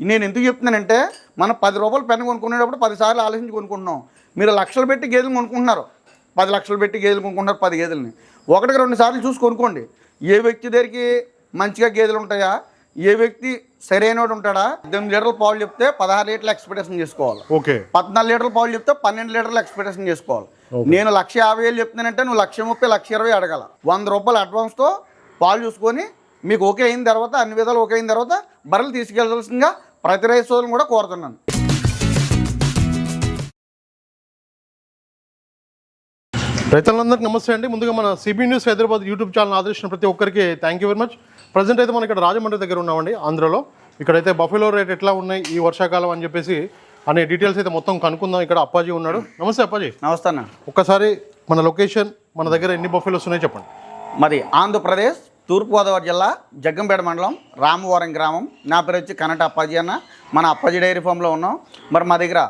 నేను ఎందుకు చెప్తున్నానంటే మనం పది రూపాయలు పెన్ కొనుక్కునేటప్పుడు పదిసార్లు ఆలోచించి కొనుక్కుంటున్నాం. మీరు లక్షలు పెట్టి గేదెలు కొనుక్కుంటున్నారు. పది లక్షలు పెట్టి గేదెలు కొనుక్కుంటున్నారు పది గేదెలని. ఒకటికి రెండు సార్లు చూసి కొనుక్కోండి. ఏ వ్యక్తి దగ్గరికి మంచిగా గేదెలు ఉంటాయా? ఏ వ్యక్తి సరైనవాడు ఉంటాడా? పద్దెనిమిది లీటర్ల పాలు చెప్తే పదహారు లీటర్లు ఎక్స్పెక్టేషన్ చేసుకోవాలి. ఓకే. పద్నాలుగు లీటర్ల పాలు చెప్తే పన్నెండు లీటర్లు ఎక్స్పెక్టేషన్ చేసుకోవాలి. నేను లక్ష యాభై వేలు చెప్తున్నానంటే నువ్వు లక్ష ముప్పై లక్ష ఇరవై అడగాల. వంద రూపాయలు అడ్వాన్స్తో పాలు చూసుకొని మీకు ఓకే అయిన తర్వాత అన్ని విధాలు ఓకే అయిన తర్వాత బర్రెలు తీసుకెళ్ళాల్సిందిగా ప్రతి రైతు సోదరులను కూడా కోరుతున్నాను. రైతులందరికీ నమస్తే అండి. ముందుగా మన CB news Hyderabad YouTube channel ఆదరించిన ప్రతి ఒక్కరికి thank you very much present అయితే మనం ఇక్కడ రాజమండ్రి దగ్గర ఉన్నామండి ఆంధ్రలో. ఇక్కడైతే బఫెలో రేట్ ఎట్లా ఉన్నాయి ఈ వర్షాకాలం అని చెప్పేసి అనే డీటెయిల్స్ అయితే మొత్తం కనుక్కుందాం. ఇక్కడ అప్పాజీ ఉన్నాడు. నమస్తే అప్పాజీ. నమస్తే అన్న. ఒక్కసారి మన లొకేషన్ మన దగ్గర ఎన్ని బఫెలోస్ ఉన్నాయో చెప్పండి. మాది ఆంధ్రప్రదేశ్ తూర్పుగోదావరి జిల్లా జగ్గంపేట మండలం రామవరం గ్రామం. నా పేరు వచ్చి కనట అప్పాజీ అన్న. మన అప్పాజీ డైరీ ఫామ్లో ఉన్నాం. మరి మా దగ్గర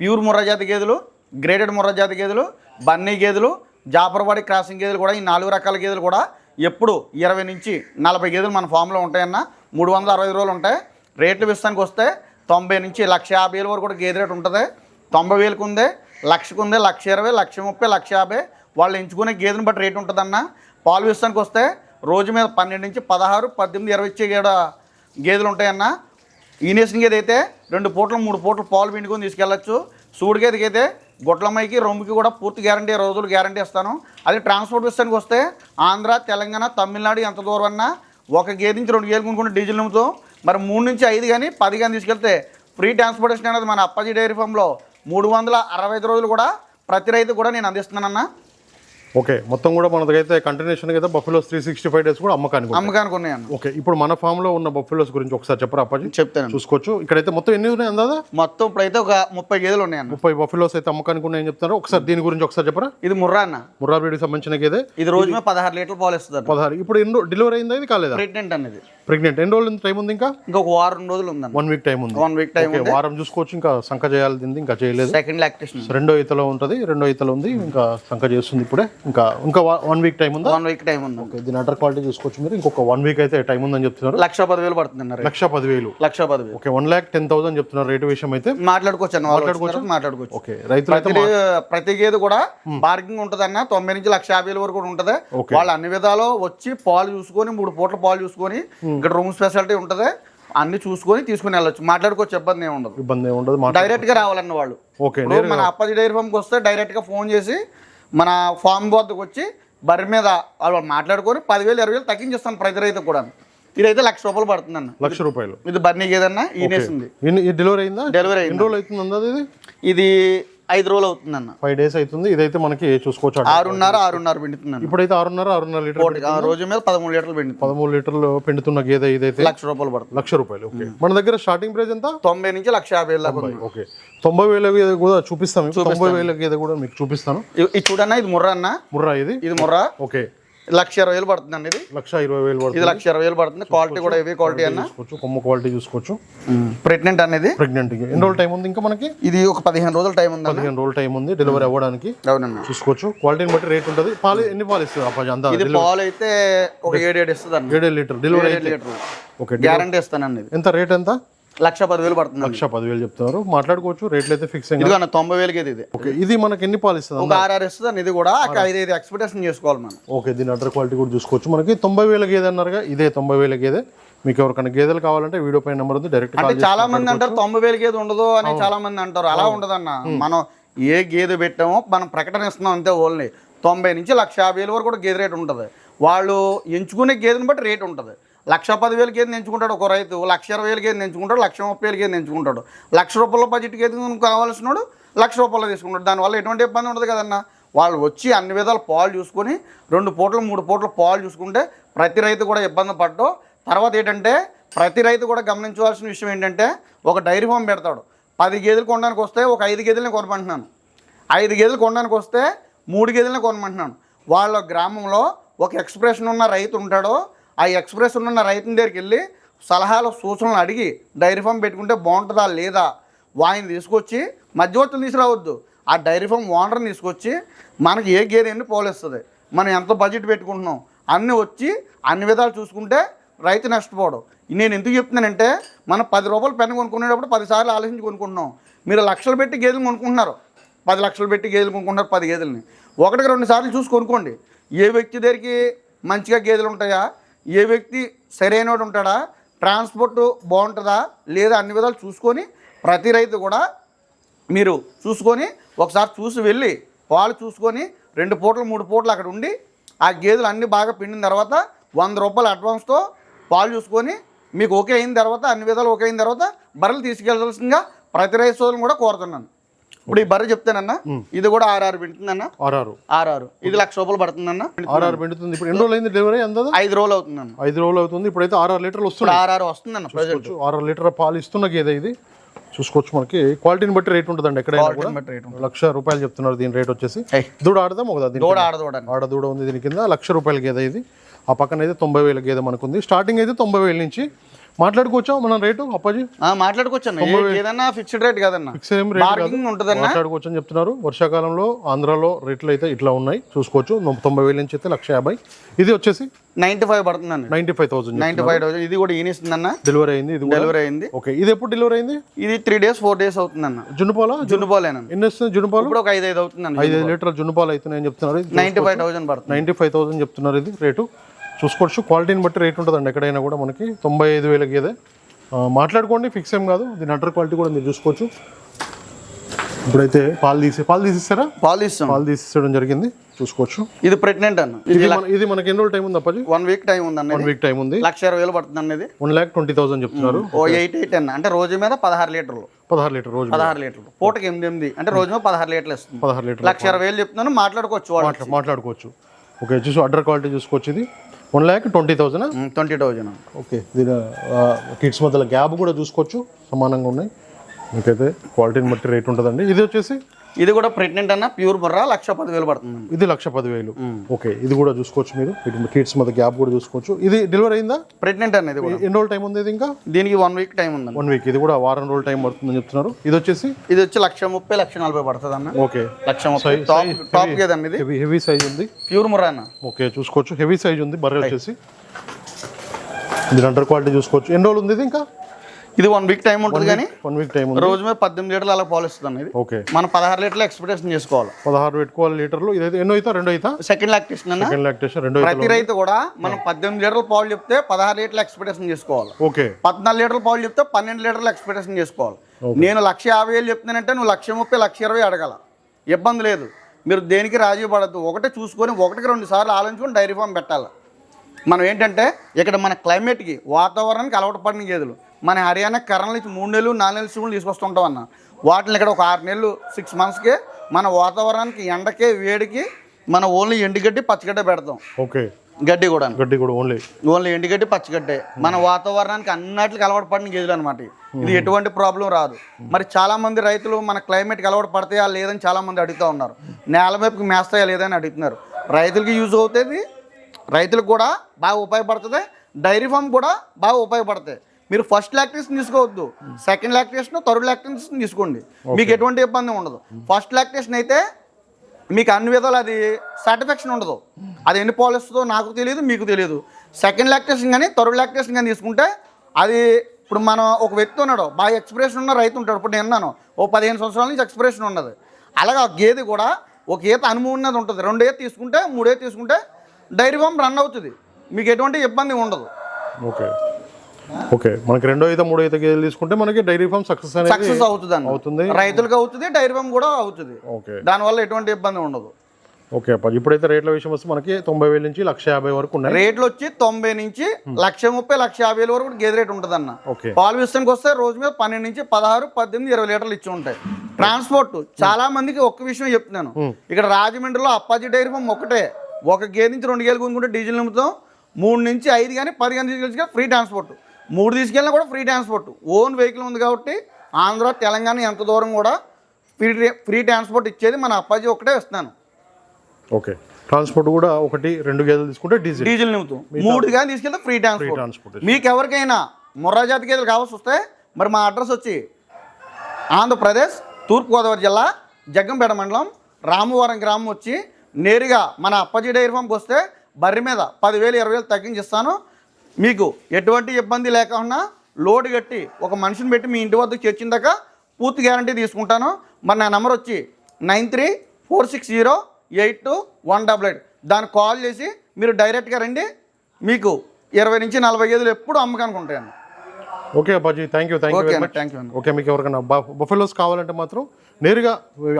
ప్యూర్ ముర్రజాతి గేదెలు గ్రేడెడ్ ముర్రజాతి గేదెలు బన్నీ గేదెలు జాపర్వాడి క్రాసింగ్ గేదెలు కూడా ఈ నాలుగు రకాల గేదెలు కూడా ఎప్పుడు ఇరవై నుంచి నలభై గేదెలు మన ఫామ్లో ఉంటాయన్న. మూడు వందల అరవై రోజులు ఉంటాయి. రేట్లు విస్తానికి వస్తే తొంభై నుంచి లక్ష యాభై వేలు వరకు కూడా గేదె రేటు ఉంటుంది. తొంభై వేలకు ఉంది లక్షకు ఉంది లక్ష ఇరవై లక్ష ముప్పై లక్ష యాభై వాళ్ళు ఎంచుకునే గేదెని బట్టి రేటు ఉంటుందన్న. పాలు విస్తానికి వస్తే రోజు మీద పన్నెండు నుంచి పదహారు పద్దెనిమిది ఇరవై ఇచ్చే గేదెలు ఉంటాయన్న. ఈనేసిన గేదె అయితే రెండు పూటలు మూడు పూటలు పాలు పిండుకొని తీసుకెళ్ళచ్చు. సూడి గేదెకి అయితే గొడ్లమ్మాయికి రొమ్ముకి కూడా పూర్తి గ్యారంటీ రోజులు గ్యారంటీ ఇస్తాను. అదే ట్రాన్స్పోర్ట్ విషయానికి వస్తే ఆంధ్ర తెలంగాణ తమిళనాడు ఎంత దూరం అన్నా ఒక గేదె నుంచి రెండు గేదెలు కొనుక్కుంటే డీజిల్ నింపుతూ మరి మూడు నుంచి ఐదు కానీ పది కానీ తీసుకెళ్తే ఫ్రీ ట్రాన్స్పోర్టేషన్ అనేది మన అప్పాజీ డైరీ ఫామ్లో మూడు వందల అరవై ఐదు రోజులు కూడా ప్రతి రైతు కూడా నేను అందిస్తున్నానన్నా. ఓకే మొత్తం కూడా మన దగ్గర అయితే కంటిన్యూషన్ అయితే buffaloes three sixty five days కూడా అమ్మకానికి ఉన్నాయి. అమ్మకానికి ఉన్నాయన్న ఓకే ఇప్పుడు మన ఫామ్లో ఉన్న బఫెలోస్ గురించి ఒకసారి చెప్పరా అప్పాజీ? చెప్తాను. చూసుకోవచ్చు. ఇక్కడైతే మొత్తం ఎన్ని ఉన్నాయి అందాదా మొత్తం ఇప్పుడైతే ఒక ముప్పై గేదెలు ఉన్నాయన్న ముప్పై బఫెలోస్ అయితే అమ్మకానికి ఉన్నాయని చెప్తున్నారు. ఒకసారి దీని గురించి ఒకసారి చెప్పరా? ఇది ముర్రా అన్న. ముర్రా బ్రీడ్కి సంబంధించిన గేదే. ఇది రోజు మీద పదహారు లీటర్లు పాలు ఇస్తుంది పదహారు. ఇప్పుడు ఎన్ని డెలివరీ అయిందా ఇది కాలేదా? ప్రెగ్నెంట్ అనేది ప్రెగ్నెంట్ ఎన్ని రోజులు టైం ఉంది ఇంకా? ఇంకొక వారం రోజులు ఉందన్న. వన్ వీక్ టైం ఉంది. వన్ వీక్ టైం వారం చూసుకోవచ్చు. ఇంకా సంఖ చేయాల్సింది ఇంకా చేయలేదు. సెకండ్ లాక్టేషన్ రెండో ఈతలో ఉంటుంది రెండో ఈతలో ఉంది ఇంకా సంఖ చేస్తుంది ఇప్పుడే. ఇంకా ఇంకా వన్ వీక్ టైం ఉందా? వన్ వీక్ టైం ఉంది. ఓకే దీని అటర్ క్వాలిటీ చూసుకోవచ్చు మీరు. ఇంకొక వన్ వీక్ అయితే టైం ఉందని చెప్తున్నారు. లక్ష పదివేలు పడుతుంది అన్నారు లక్ష పదివేలు. లక్ష పదివేలు. Okay one lakh ten thousand చెప్తున్నారు రేటు విషయం అయితే. మాట్లాడుకోవచ్చు తర్వాత మాట్లాడుకోవచ్చు? ఓకే రైతులు అయితే ప్రతి గేదె కూడా బార్గింగ్ ఉంటుంది అన్న తొంభై నుంచి లక్ష యాభై వేల వరకు కూడా ఉంటుంది. వాళ్ళు అన్ని విధాలు వచ్చి పాలు చూసుకొని మూడు పూట్ల పాలు చూసుకొని ఇక్కడ రూమ్ స్పెషాలిటీ ఉంటుంది. అన్ని చూసుకొని తీసుకుని వెళ్ళొచ్చు. మాట్లాడుకోవచ్చు ఇబ్బంది ఏమి ఉండదు. ఇబ్బంది ఏమి ఉండదు డైరెక్ట్గా రావాలన్న వాళ్ళు. ఓకే మన అప్పాజీ డైరీ ఫామ్కి వస్తే డైరెక్ట్గా ఫోన్ చేసి మన ఫామ్ వద్దకు వచ్చి బర్రె మీద వాళ్ళు మాట్లాడుకొని పదివేలు ఇరవై వేలు తగ్గించేస్తాను ప్రతి రైతు కూడా. ఇదైతే లక్ష రూపాయలు పడుతుంది అన్న లక్ష రూపాయలు. ఇది బర్నీ ఏదన్నా ఈనేసింది. ఈ డెలివరీ అయిందా? డెలివరీ అయింది. రోజులు అవుతుంది ఇది ఐదు రోజులు అవుతుందన్న. ఫైవ్ డేస్ అవుతుంది. ఇదైతే మనకి చూసుకోవచ్చు. ఆరున్నర ఆరున్నర పిండుతుందన్న. ఇప్పుడైతే ఆరున్నర ఆరున్నర లీటర్ రోజు మీద పదమూడు లీటర్లు పిండుతుంది. పదమూడు లీటర్లు పిండుతున్న గేదె ఇదైతే లక్ష రూపాయలు పడుతుంది. లక్ష రూపాయలు ఓకే. మన దగ్గర స్టార్టింగ్ ప్రైస్ ఎంత? తొంభై నుంచి లక్ష యాభై వేలు. ఓకే. తొంభై వేల గేదె కూడా చూపిస్తాం మీకు. తొంభై వేల గేదె కూడా మీకు చూపిస్తాను. ఇది చూడన్న ఇది ముర్రా అన్న? ముర్రా ఇది? ఇది ముర్రా. ఓకే. లక్ష ఇరవై వేలు పడుతుంది అండి ఇది. లక్ష ఇరవై వేలు పడుతుంది. ఇది లక్ష ఇరవై వేలు పడుతుంది. క్వాలిటీ కూడా హెవీ క్వాలిటీ అన్న. చూసుకోవచ్చు. కొమ్మ క్వాలిటీ చూసుకోవచ్చు. ప్రెగ్నెంట్ అనేది ప్రెగ్నెంట్ ఎన్ని రోజులు టైం ఉంది ఇంకా మనకి? ఇది ఒక పదిహేను రోజుల టైం ఉంది పదిహేను రోజులు టైం ఉంది. డెలివరీ అవ్వడానికి చూసుకోవచ్చు. క్వాలిటీని బట్టి రేట్ ఉంటుంది. పాలు ఎన్ని పాలు ఇస్తుంది అంతా ఇది పాలు అయితే ఒక ఏడు ఏడు ఇస్తుంది అన్న ఏడే లీటర్. డెలివరీ ఏడు లీటర్ ఓకే గ్యారంటీ ఇస్తానండి ఎంత రేట్ ఎంత? లక్ష పదివేలు పడుతుంది లక్ష పదివేలు చెప్తున్నారు. మాట్లాడుకోవచ్చు. రేట్లు అయితే ఫిక్స్ అన్న తొంభై వేలకి ఇది. ఓకే ఇది మనకి ఎన్ని పాలు ఇస్తుంది ఒక ఆరు ఆరు ఇస్తుంది ఇది కూడా ఐదు ఐదు ఎక్స్పెక్టేషన్ చేసుకోవాలి మనం. ఓకే దీని అడ్డర్ క్వాలిటీ కూడా చూసుకోవచ్చు. మనకి తొంభై వేల గేదె అన్నారుగా? ఇదే తొంభై వేల గేదె మీకు ఎవరికైనా గేదెలు కావాలంటే వీడియో పైన నెంబర్ ఉంది డైరెక్ట్ అంటే చాలా మంది అంటారు తొంభై వేలకి ఏది ఉండదు అని చాలా మంది అంటారు. అలా ఉండదన్న. మనం ఏ గేదె పెట్టామో మనం ప్రకటన ఇస్తున్నాం అంతే ఓన్లీ. తొంభై నుంచి లక్ష యాభై వేలు వరకు కూడా గేదె రేట్ ఉంటుంది. వాళ్ళు ఎంచుకునే గేదెని బట్టి రేట్ ఉంటుంది. లక్ష పదివేలకి గేదెని ఎంచుకుంటాడు ఒక రైతు లక్ష ఇరవై వేలకి ఏది ఎంచుకుంటాడు లక్ష ముప్పై వేలకి గేదెని ఎంచుకుంటాడు. లక్ష రూపాయల బడ్జెట్ గేదె కావాల్సినాడు లక్ష రూపాయలు తీసుకుంటాడు. దానివల్ల ఎటువంటి ఇబ్బంది ఉండదు కదన్న. వాళ్ళు వచ్చి అన్ని విధాలు పాలు చూసుకొని రెండు పూటలు మూడు పూటలు పాలు చూసుకుంటే ప్రతి రైతు కూడా ఇబ్బంది పడ్డం తర్వాత ఏంటంటే ప్రతి రైతు కూడా గమనించవలసిన విషయం ఏంటంటే ఒక డైరీ ఫామ్ పెడతాడు. పది గేదెలు కొనడానికి వస్తే ఒక ఐదు గేదెలని కొనమంటున్నాను. ఐదు గేదెలు కొనడానికి వస్తే మూడు గేదెలని కొనమంటున్నాను. వాళ్ళ గ్రామంలో ఒక ఎక్స్ప్రెషన్ ఉన్న రైతు ఉంటాడో ఆ ఎక్స్ప్రెస్ ఉన్న రైతుని దగ్గరికి వెళ్ళి సలహాలు సూచనలు అడిగి డైరీ ఫామ్ పెట్టుకుంటే బాగుంటుందా లేదా వాయిని తీసుకొచ్చి మధ్యవర్తులు తీసుకురావద్దు. ఆ డైరీ ఫామ్ ఓనర్ని తీసుకొచ్చి మనకి ఏ గేదె ఎన్ని పోలేస్తుంది. మనం ఎంత బడ్జెట్ పెట్టుకుంటున్నాం? అన్నీ వచ్చి అన్ని విధాలు చూసుకుంటే రైతు నష్టపోవడం నేను ఎందుకు చెప్తున్నానంటే మనం పది రూపాయలు పెన్ను కొనుక్కునేటప్పుడు పదిసార్లు ఆలోచించి కొనుక్కుంటున్నాం. మీరు లక్షలు పెట్టి గేదెలు కొనుక్కుంటున్నారు. పది లక్షలు పెట్టి గేదెలు కొనుక్కుంటారు పది గేదెలని. ఒకటికి రెండు సార్లు చూసి కొనుక్కోండి. ఏ వ్యక్తి దగ్గరికి మంచిగా గేదెలు ఉంటాయా? ఏ వ్యక్తి సరైనవాడు ఉంటాడా? ట్రాన్స్పోర్ట్ బాగుంటుందా? లేదా అన్ని విధాలు చూసుకొని ప్రతి రైతు కూడా మీరు చూసుకొని ఒకసారి చూసి వెళ్ళి పాలు చూసుకొని రెండు పూటలు మూడు పూటలు అక్కడ ఉండి ఆ గేదెలు అన్నీ బాగా పిండిన తర్వాత వంద రూపాయలు అడ్వాన్స్తో పాలు చూసుకొని మీకు ఓకే అయిన తర్వాత అన్ని విధాలు ఓకే అయిన తర్వాత బర్రెలు తీసుకెళ్ళాల్సిందిగా ప్రతి రైతు సోదరులు కూడా కోరుతున్నాను. ఇప్పుడు ఈ బర్రె చెప్తానన్నా ఇది కూడా ఆర్ఆర్ పిండుతుందన్న. ఆర్ఆర్ ఆర్ఆర్ ఇది లక్ష రూపాయలు పడుతుందన్న. ఆర్ఆర్ పెడుతుంది. ఇప్పుడు ఎన్ని రోజులు అయింది డెలివరీ అందదా ఐదు రోజులు అవుతుందన్న. ఐదు రోజులు అవుతుంది. ఇప్పుడైతే ఆర్ఆర్ లీటర్లు ఇప్పుడు వస్తున్నాయి ఆర్ఆర్ వస్తుందన్న ప్రజెంట్. చూసుకోవచ్చు ఆరు లీటర్ పాలు ఇస్తున్న గేదె ఇది. చూసుకోవచ్చు మనకి. క్వాలిటీని బట్టి రేట్ ఉంటుందండి ఎక్కడైనా లక్ష రూపాయలు చెప్తున్నారు దీని రేట్ వచ్చేసి. దూడ ఆడదాం ఒక దీని దూడ ఆడదూడన్న ఆడ దూడ ఉంది దీని కింద. లక్ష రూపాయల గేదె ఇది. ఆ పక్కన అయితే తొంభై వేల గేదె మనకుంది. స్టార్టింగ్ అయితే తొంభై వేల నుంచి మాట్లాడుకోవచ్చా మనం రేటు అప్పాజీ? మాట్లాడుకోవచ్చు ఏదన్నా ఫిక్స్డ్ రేట్ కదన్న. ఏం రేట్ మాట్లాడుకోవచ్చు అని చెప్తున్నారు. వర్షాకాలంలో ఆంధ్రాలో రేట్లు అయితే ఇట్లా ఉన్నాయి. చూసుకోవచ్చు. తొంభై వేల నుంచి అయితే లక్ష యాభై. ఇది వచ్చేసి? నైన్టీ ఫైవ్ పడుతుందండి ninety five thousand ninety five thousand. ఇది కూడా ఈనిస్తుందన్న? డెలివరీ అయింది ఇది డెలివరీ అయింది. ఓకే ఇది ఎప్పుడు డెలివరీ అయింది? ఇది త్రీ డేస్ ఫోర్ డేస్ అవుతుందన్న. జున్నుపాల? జున్నుపోలేనన్న. ఎన్ని వస్తుంది జున్నుపాలు? ఇప్పుడు ఒక ఐదు ఐదు అవుతుందండి ఐదు లీటర్ల జున్నుపాలు అవుతున్నాయని చెప్తున్నారు. నైన్టీ ఫైవ్ థౌసండ్ పడుతుంది. నైంటీ ఫైవ్ థౌసండ్ చెప్తున్నారు ఇది రేటు. చూసుకోవచ్చు. క్వాలిటీని బట్టి రేట్ ఉంటుందండి. ఎక్కడైనా కూడా మనకి తొంభై ఐదు వేల గేదె ఆ, మాట్లాడుకోండి. ఫిక్స్ ఏం కాదు. దీని అటర్ క్వాలిటీ కూడా మీరు చూసుకోవచ్చు. ఇప్పుడైతే పాలు తీసి పాలు తీసిస్తారా? పాలు ఇస్తాం పాలు తీసిచ్చడం జరిగింది. చూసుకోవచ్చు. ఇది ప్రెగ్నెంట్ అన్న. ఇది మన- ఇది మనకి ఎన్ని రోజులు టైం ఉంది అప్పాజీ వన్ వీక్ టైం ఉందన్న వన్ ఇది. వీక్ టైం ఉంది. లక్ష ఇరవై వేలు పడుతుంది అన్నది వన్ ల్యాక్ ట్వంటీ థౌసండ్ చెప్తున్నారు. ఓ ఎయిట్ ఎయిట్ అన్న. అంటే రోజు మీద పదహారు లీటర్లు. పదహారు లీటర్ రోజు పదహారు లీటర్లు. పూటకి ఎనిమిది ఎనిమిది. అంటే రోజు మీద పదహారు లీటర్లు ఇస్తుంది పదహారు లీటర్ లక్ష ఇరవై వేలు చెప్తున్నాను. మాట్లాడుకోవచ్చు వాళ్ళు మాట్లాడుకోవచ్చు. ఓకే చూసి అడ్డర్ క్వాలిటీ చూసుకోవచ్చు ఇది. One lakh twenty thousand twenty thousand. Okay దీని కిడ్స్ మధ్యలో గ్యాప్ కూడా చూసుకోవచ్చు సమానంగా ఉన్నాయి. మీకైతే క్వాలిటీని బట్టి రేట్ ఉంటుందండి. ఇది వచ్చేసి ఇది కూడా ప్రెగ్నెంట్ అన్న ప్యూర్ బుర్రా లక్ష పదివేలు పడుతుంది. ఇది లక్ష పదివేలు. ఓకే ఇది కూడా చూసుకోవచ్చు మీరు. కిడ్స్ మధ్య గ్యాప్ కూడా చూసుకోవచ్చు. ఇది డెలివరీ అయిందా? ప్రెగ్నెంట్ అన్న ఇది కూడా. ఎన్ని రోజులు టైం ఉంది ఇది ఇంకా? దీనికి వన్ వీక్ టైం ఉందండి. వన్ వీక్ ఇది కూడా వారం రోజులు టైం పడుతుందని చెప్తున్నారు. ఇది వచ్చేసి? ఇది వచ్చి లక్ష ముప్పై లక్ష నలభై పడుతుంది అన్న ఓకే. లక్ష ముప్పై. టాప్ కదండి ఇది. హెవీ సైజ్ ఉంది. ప్యూర్ ముర్రా అన్న. ఓకే చూసుకోవచ్చు. హెవీ సైజ్ ఉంది బర్రె వచ్చేసి. దీని అండర్ క్వాలిటీ చూసుకోవచ్చు. ఎన్ని రోజులు ఉంది ఇది ఇంకా? ఇది వన్ వీక్ టైం ఉంటుంది కానీ వన్ వీక్ టైం రోజు మీద పద్దెనిమిది లీటర్లు అలా పాలు ఇస్తుంది ఇది ఓకే మనం పదహారు లీటర్లు ఎక్స్పెక్టేషన్ చేసుకోవాలి. పదహారు పెట్టుకోవాలి లీటర్లు. ఇదైతే ఎన్నో అవుతా? రెండో అవుతా? సెకండ్ లాక్టేషన్ అన్న. సెకండ్ లాక్టేషన్ రెండో ప్రతి రైతు కూడా మనం పద్దెనిమిది లీటర్ల పాలు చెప్తే పదహారు లీటర్లు ఎక్స్పెక్టేషన్ చేసుకోవాలి. ఓకే పద్నాలుగు లీటర్ల పాలు చెప్తే పన్నెండు లీటర్లు ఎక్స్పెక్టేషన్ చేసుకోవాలి. నేను లక్ష యాభై వేలు చెప్తున్నానంటే నువ్వు లక్ష ముప్పై లక్ష ఇరవై అడగాల. ఇబ్బంది లేదు. మీరు దేనికి రాజీ పడద్దు. ఒకటే చూసుకొని ఒకటికి రెండు సార్లు ఆలోచించుకొని డైరీ ఫామ్ పెట్టాలి. మనం ఏంటంటే ఇక్కడ మన క్లైమేట్కి వాతావరణానికి అలవాటు పడిన గేదెలు. మన హర్యానా కర్నల్ నుంచి మూడు నెలలు నాలుగు నెలలు సిమ్లు తీసుకొస్తుంటాం అన్న. వాటిని ఇక్కడ ఒక ఆరు నెలలు సిక్స్ మంత్స్కి మన వాతావరణానికి ఎండకి వేడికి మన ఓన్లీ ఎండుగడ్డి పచ్చగడ్డ పెడతాం. ఓకే. గడ్డి కూడా. గడ్డి కూడా ఓన్లీ. ఓన్లీ ఎండుగడ్డి పచ్చగడ్డే. మన వాతావరణానికి అన్నిటికి అలవాటు పడిన గేదెలు అనమాట ఇది ఎటువంటి ప్రాబ్లం రాదు. మరి చాలా మంది రైతులు మన క్లైమేట్కి అలవాటు పడతాయా లేదని చాలా మంది అడుగుతూ ఉన్నారు. నేల వైపుకి మేస్తాయా లేదని అడుగుతున్నారు. రైతులకి యూజ్ అవుతుంది రైతులకు కూడా బాగా ఉపయోగపడుతుంది. డైరీ ఫామ్ కూడా బాగా ఉపయోగపడతాయి. మీరు ఫస్ట్ లాక్టేషన్ తీసుకోవద్దు. సెకండ్ లాక్టేషన్ థర్డ్ లాక్టేషన్ తీసుకోండి. మీకు ఎటువంటి ఇబ్బంది ఉండదు. ఫస్ట్ లాక్టేషన్ అయితే మీకు అన్ని విధాలు అది సాటిస్ఫాక్షన్ ఉండదు. అది ఎన్ని పాలు ఇస్తుందో నాకు తెలియదు మీకు తెలియదు. సెకండ్ లాక్టేషన్ కానీ థర్డ్ లాక్టేషన్ కానీ తీసుకుంటే అది ఇప్పుడు మనం ఒక వ్యక్తి ఉన్నాడు బాగా ఎక్స్ప్రెషన్ ఉన్న రైతు ఉంటాడు. ఇప్పుడు నేను అన్నాను ఓ పదిహేను సంవత్సరాల నుంచి ఎక్స్ప్రెషన్ ఉన్నది. అలాగే ఆ గేదె కూడా ఒక ఈత అనుభవం ఉన్నది ఉంటుంది. రెండు ఈత తీసుకుంటే మూడు తీసుకుంటే డైరీ ఫామ్ రన్ అవుతుంది. మీకు ఎటువంటి ఇబ్బంది ఉండదు. Okay okay. మనకి రెండో అయితే మూడో అయితే గేదెలు తీసుకుంటే మనకి డైరీ ఫామ్ సక్సెస్ అనేది సక్సెస్ అవుతుంది అవుతుంది. రైతులకు అవుతుంది డైరీ ఫామ్ కూడా అవుతుంది. ఓకే. దానివల్ల ఎటువంటి ఇబ్బంది ఉండదు. ఓకే అప్ప ఇప్పుడైతే రేట్ల విషయం వస్తే మనకి తొంభై వేల నుంచి లక్ష యాభై వరకు ఉన్నాయి. రేట్లు వచ్చి తొంభై నుంచి లక్ష ముప్పై లక్ష యాభై వేల వరకు గేదె రేట్ ఉంటుంది అన్న పాలు విషయానికి వస్తే రోజు మీద పన్నెండు నుంచి పదహారు పద్దెనిమిది ఇరవై లీటర్లు ఇచ్చి ఉంటాయి. ట్రాన్స్పోర్ట్ చాలా మందికి ఒక్క విషయం చెప్తున్నాను. ఇక్కడ రాజమండ్రిలో అప్పాజీ డైరీ ఫామ్ ఒకటే. ఒక గేదె నుంచి రెండు గేదెలు కొనుక్కుంటే డీజిల్ నింపుతాం. మూడు నుంచి ఐదు కానీ పది కానీ ఫ్రీ ట్రాన్స్పోర్ట్. మూడు తీసుకెళ్ళినా కూడా ఫ్రీ ట్రాన్స్పోర్ట్. ఓన్ వెహికల్ ఉంది కాబట్టి ఆంధ్ర తెలంగాణ ఎంత దూరం కూడా ఫ్రీ ఫ్రీ ట్రాన్స్పోర్ట్ ఇచ్చేది మన అప్పాజీ ఒకటే ఇస్తున్నాను. ఓకే. ట్రాన్స్పోర్ట్ కూడా ఒకటి రెండు గేదెలు తీసుకుంటే డీజిల్. డీజిల్ నింపుతాం మూడు కానీ తీసుకెళ్తే ఫ్రీ ట్రాన్స్పోర్ట్. ట్రాన్స్పోర్ట్. మీకు ఎవరికైనా ముర్రా జాతి గేదెలు కావాల్సి వస్తే మరి మా అడ్రస్ వచ్చి ఆంధ్రప్రదేశ్ తూర్పుగోదావరి జిల్లా జగ్గంపేట మండలం రామవరం గ్రామం వచ్చి నేరుగా మన అప్పజీ డైరీ ఫామ్కి వస్తే బర్రె మీద పదివేలు ఇరవై వేలు తగ్గించిస్తాను మీకు ఎటువంటి ఇబ్బంది లేకుండా లోడ్ కట్టి ఒక మనిషిని పెట్టి మీ ఇంటి వద్దకు చేర్చిందాక పూర్తి గ్యారంటీ తీసుకుంటాను. మరి నా నెంబర్ వచ్చి nine three four six zero eight two one double eight. దానికి కాల్ చేసి మీరు డైరెక్ట్గా రండి. మీకు ఇరవై నుంచి నలభై గేదెలు ఎప్పుడు అమ్మకానికి ఉంటాయండి. Okay Appaji thank you thank you thank you okay మీకు ఎవరికైనా బఫెలోస్ కావాలంటే మాత్రం నేరుగా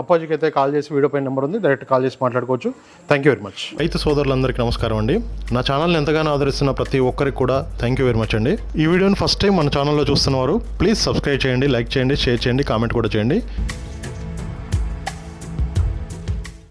అప్పాజీకి అయితే కాల్ చేసి వీడియో పైన నెంబర్ ఉంది డైరెక్ట్ కాల్ చేసి మాట్లాడుకోవచ్చు. థ్యాంక్ యూ వెరీ మచ్ అయితే సోదరులందరికీ నమస్కారం అండి. నా ఛానల్ని ఎంతగానో ఆదరిస్తున్న ప్రతి ఒక్కరికి కూడా థ్యాంక్ యూ వెరీ మచ్ అండి. ఈ వీడియోని ఫస్ట్ టైం మన ఛానల్లో చూస్తున్నవారు ప్లీజ్ సబ్స్క్రైబ్ చేయండి లైక్ చేయండి షేర్ చేయండి కామెంట్ కూడా చేయండి.